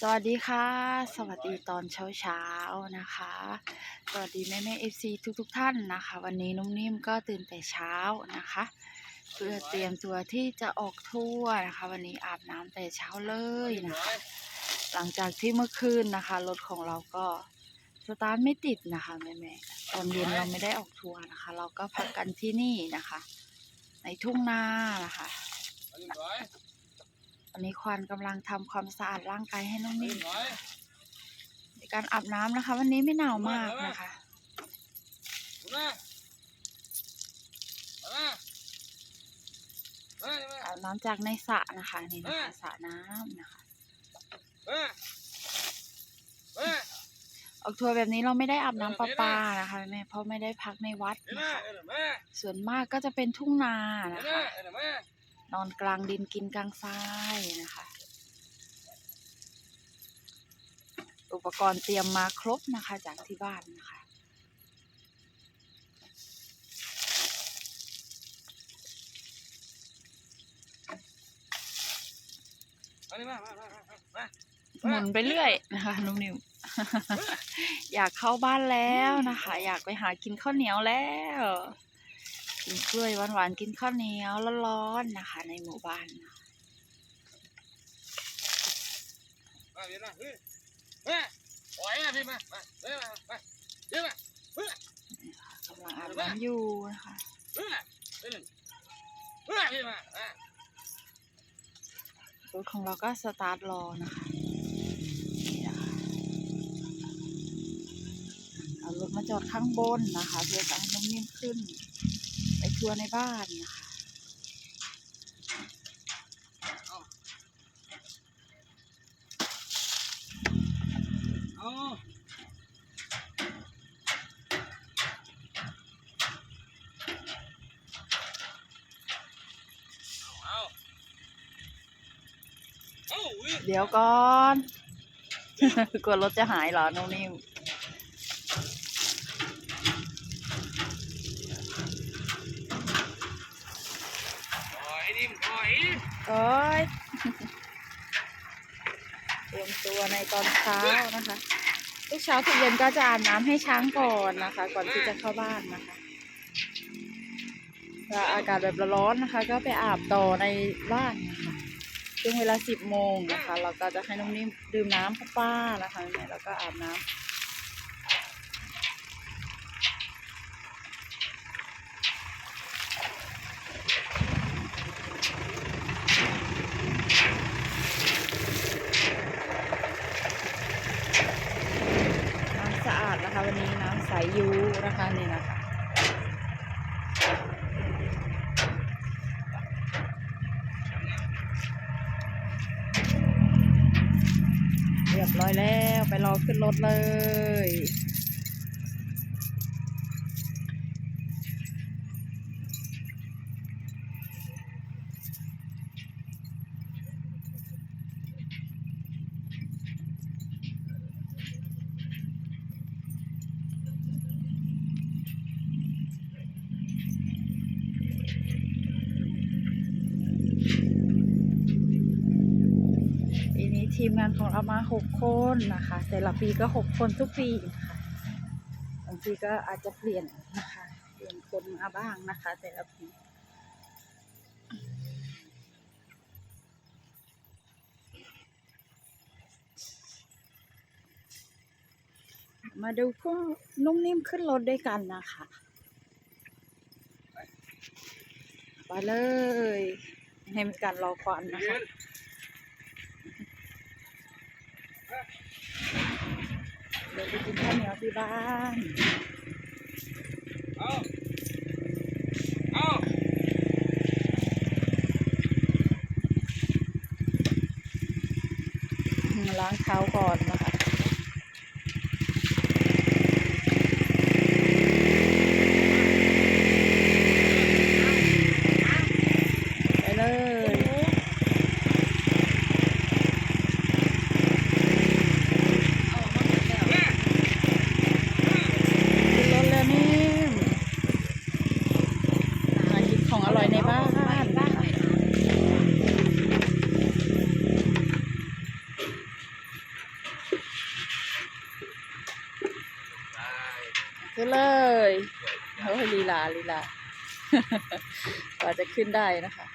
สวัสดีค่ะ สวัสดีตอนเช้าเช้าๆนะคะ สวัสดีแม่แม่เอฟซีทุกทุกๆท่านนะคะ วันนี้นุ่มนิ่มก็ตื่นแต่เช้านะคะ เพื่อเตรียมตัวที่จะออกทัวร์นะคะ วันนี้อาบน้ำแต่เช้าเลยนะคะ หลังจากที่เมื่อคืนนะคะรถของเราก็สตาร์ทไม่ติดนะคะแม่แม่ตอนเย็นเราไม่ได้ออกทัวร์นะคะ เราก็พักกันที่นี่นะคะ ในทุ่งนานะคะ วันนี้ควันกำลังทำความสะอาดร่างกายให้น้องนิ่มในการอาบน้ำนะคะ วันนี้ไม่หนาวมากนะคะอาบน้ำจากในสระนะคะนี่นะคะสระน้ำนะคะออกทัวร์แบบนี้เราไม่ได้อาบน้ำประปานะคะแม่เพราะไม่ได้พักในวัดนะคะส่วนมากก็จะเป็นทุ่งนานะคะ นอนกลางดินกินกลางทรายนะคะ อุปกรณ์เตรียมมาครบนะคะจากที่บ้านนะคะหมุนไปเรื่อยนะคะนุ่มนิ่มอยากเข้าบ้านแล้วนะคะ อยากไปหากินข้าวเหนียวแล้ว กินกล้วยหวานๆกินข้าวเหนียวร้อนๆนะคะ ในหมู่บ้านนะคะกำลังอาบน้ำอยู่นะคะรถของเราก็สตาร์ทรอนะคะนี่นะคะเอารถมาจอดข้างบนนะคะ เพื่อจะให้น้องนิ่มขึ้น ทัวร์ในบ้านนะคะเดี๋ยวก่อน กลัวรถจะหายเหรอน้องนิ่ม โอ้ยเตรียมตัวในตอนเช้านะคะทุกเช้าทุกเย็นก็จะอาบน้ำให้ช้างก่อนนะคะ ก่อนที่จะเข้าบ้านนะคะถ้าอากาศแบบร้อนนะคะ ก็ไปอาบต่อในบ้านนะคะช่วงเวลาสิบโมงนะคะ เราก็จะให้น้องนิ่มดื่มน้ำป้าๆนะคะแล้วก็อาบน้ำ น้ำสะอาด นะคะ วันนี้น้ำใสยูนะคะนี่นะคะเรียบร้อยแล้วไปรอขึ้นรถเลย ทีมงานของเรามาหกคนนะคะแต่ละปีก็หกคนทุกปีนะคะบางทีก็อาจจะเปลี่ยนนะคะเปลี่ยนคนมาบ้างนะคะ แต่ละปีมาดูพวกนุ่มนิ่มขึ้นรถด้วยกันนะคะ ไปเลยให้มีการรอควันนะคะ เดี๋ยวไปกินข้าวเหนียวที่บ้านล้างเท้าก่อนนะคะ ไปเลยขึ้นรถแล้วนี่มากินของอร่อยในบ้านนะคะ ขึ้นเลยโอ้ย ลีลาลีลากว่าจะขึ้นได้นะคะ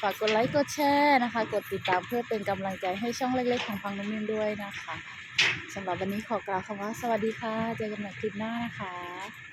ฝากกดไลค์กดแชร์นะคะ กดติดตามเพื่อเป็นกำลังใจให้ช่องเล็กๆของฟังนุ่มด้วยนะคะสำหรับวันนี้ขอกล่าวคำว่าสวัสดีค่ะ เจอกันใหม่คลิปหน้านะคะ